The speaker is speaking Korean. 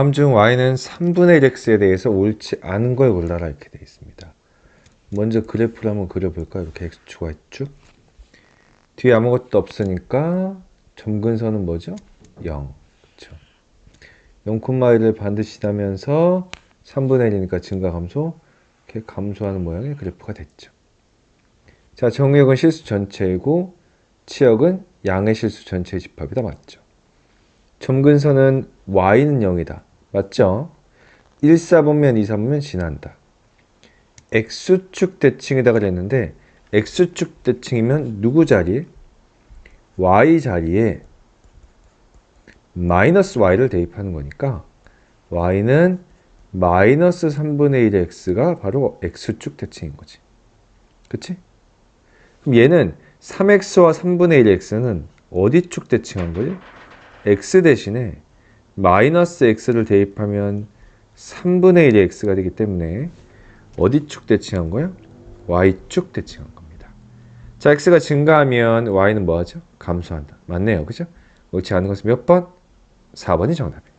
다음 중 y는 3분의 1x에 대해서 옳지 않은 걸 골라라 이렇게 되어 있습니다. 먼저 그래프를 한번 그려볼까? 이렇게 x축과 y축. 뒤에 아무것도 없으니까 점근선은 뭐죠? 0. 그렇죠. 0,1을 반드시 나면서 3분의 1이니까 증가 감소. 이렇게 감소하는 모양의 그래프가 됐죠. 자, 정의역은 실수 전체이고 치역은 양의 실수 전체의 집합이다. 맞죠? 점근선은 y는 0이다. 맞죠? 1, 4분면 2, 3분면 지난다. x축 대칭이다 그랬는데 x축 대칭이면 누구 자리에? y 자리에 마이너스 y를 대입하는 거니까 y는 마이너스 3분의 1의 x가 바로 x축 대칭인 거지. 그치? 그럼 얘는 3x와 3분의 1의 x는 어디 축 대칭한 거지? x 대신에 마이너스 x를 대입하면 3분의 1의 x가 되기 때문에 어디 축 대칭한 거야? y축 대칭한 겁니다. 자, x가 증가하면 y는 뭐하죠? 감소한다. 맞네요. 그죠? 옳지 않은 것은 몇 번? 4번이 정답이에요.